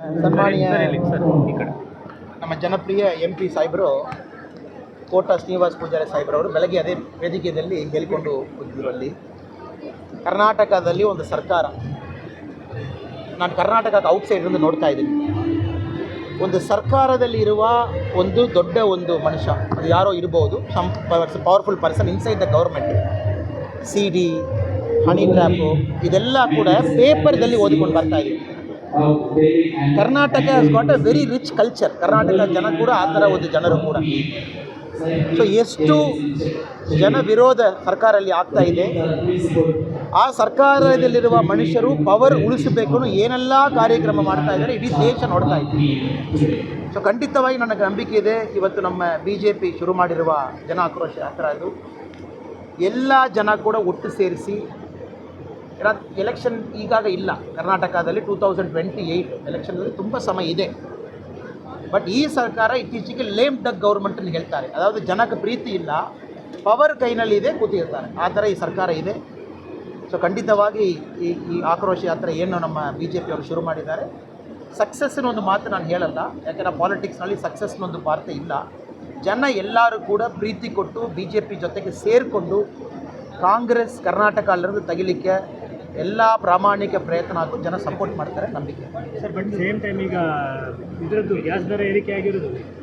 ಸನ್ಮಾನೀಯ sir ಈ ಕಡೆ. ನಮ್ಮ ಜನಪ್ರಿಯ ಎಂ ಪಿ ಸಾಹೇಬರು ಕೋಟ ಶ್ರೀನಿವಾಸ್ ಪೂಜಾರಿ ಅವರು ಬೆಳಗ್ಗೆ ಅದೇ ವೇದಿಕೆಯಲ್ಲಿ ಹೇಳಿಕೊಂಡು ಹೋಗಿದ್ರು ಅಲ್ಲಿ. ಕರ್ನಾಟಕದಲ್ಲಿ ಒಂದು ಸರ್ಕಾರ. ನಾನು ಕರ್ನಾಟಕಕ್ಕೆ ಔಟ್ಸೈಡ್ರಿಂದ ನೋಡ್ತಾ ಇದ್ದೀನಿ. ಒಂದು ಸರ್ಕಾರದಲ್ಲಿ ಇರುವ ಒಂದು ದೊಡ್ಡ ಒಂದು ಮನುಷ್ಯ ಅದು ಯಾರೋ ಇರ್ಬೋದು some powerful person inside the government C D honey trap ಇದೆಲ್ಲ ಕೂಡ ಪೇಪರ್ದಲ್ಲಿ ಓದಿಕೊಂಡು ಬರ್ತಾ ಇದ್ದೀವಿ Karnataka got a very rich culture Karnataka ಜನ ಕೂಡ ಆ ಥರ ಒಂದು ಜನರು ಕೂಡ. ಸೊ ಎಷ್ಟು ಜನ ವಿರೋಧ ಸರ್ಕಾರ ಅಲ್ಲಿ ಆಗ್ತಾ ಇದೆ, ಆ ಸರ್ಕಾರದಲ್ಲಿರುವ ಮನುಷ್ಯರು ಪವರ್ ಉಳಿಸಬೇಕು ಏನೆಲ್ಲ ಕಾರ್ಯಕ್ರಮ ಮಾಡ್ತಾ ಇದ್ದಾರೆ, ಇಡೀ ದೇಶ ನೋಡ್ತಾ ಇದೆ. ಸೊ ಖಂಡಿತವಾಗಿ ನನಗೆ ನಂಬಿಕೆ ಇದೆ. ಇವತ್ತು ನಮ್ಮ ಬಿ ಜೆ ಪಿ ಶುರು ಮಾಡಿರುವ ಜನ ಆಕ್ರೋಶ ಯಾತ್ರ ಇದು ಎಲ್ಲ ಜನ ಕೂಡ ಒಟ್ಟು ಸೇರಿಸಿ ಎಲೆಕ್ಷನ್ ಈಗಾಗ ಇಲ್ಲ. ಕರ್ನಾಟಕದಲ್ಲಿ ಟೂ ತೌಸಂಡ್ ಟ್ವೆಂಟಿ ಏಯ್ಟ್ ಎಲೆಕ್ಷನಲ್ಲಿ ತುಂಬ ಸಮಯ ಇದೆ. ಬಟ್ ಈ ಸರ್ಕಾರ ಇತ್ತೀಚೆಗೆ ಲೇಮ್ ಡಗ್ ಗೌರ್ಮೆಂಟನ್ನು ಹೇಳ್ತಾರೆ. ಅದಾವುದು ಜನಕ್ಕೆ ಪ್ರೀತಿ ಇಲ್ಲ ಪವರ್ ಕೈನಲ್ಲಿದೆ ಕೂತಿರ್ತಾರೆ ಆ ಥರ ಈ ಸರ್ಕಾರ ಇದೆ. ಸೊ ಖಂಡಿತವಾಗಿ ಈ ಈ ಆಕ್ರೋಶ ಯಾತ್ರೆ ಏನು ನಮ್ಮ ಬಿ ಜೆ ಪಿಯವರು ಶುರು ಮಾಡಿದ್ದಾರೆ. ಸಕ್ಸಸ್ಸಿನ ಒಂದು ಮಾತು ನಾನು ಹೇಳಲ್ಲ. ಯಾಕೆಂದರೆ ಪಾಲಿಟಿಕ್ಸ್ನಲ್ಲಿ ಸಕ್ಸಸ್ನೊಂದು ವಾರ್ತೆ ಇಲ್ಲ. ಜನ ಎಲ್ಲರೂ ಕೂಡ ಪ್ರೀತಿ ಕೊಟ್ಟು ಬಿ ಜೆ ಪಿ ಜೊತೆಗೆ ಸೇರಿಕೊಂಡು ಕಾಂಗ್ರೆಸ್, ಕರ್ನಾಟಕ ಅಲ್ಲಿರೋದು ತೆಗಿಲಿಕ್ಕೆ ಎಲ್ಲ ಪ್ರಾಮಾಣಿಕ ಪ್ರಯತ್ನ ಹಾಗೂ ಜನ ಸಪೋರ್ಟ್ ಮಾಡ್ತಾರೆ ನಂಬಿಕೆ. ಸರ್ ಬಟ್ ಸೇಮ್ ಟೈಮ್ ಈಗ ಇದರದ್ದು ಗ್ಯಾಸ್ ದರ ಏರಿಕೆ ಆಗಿರೋದು.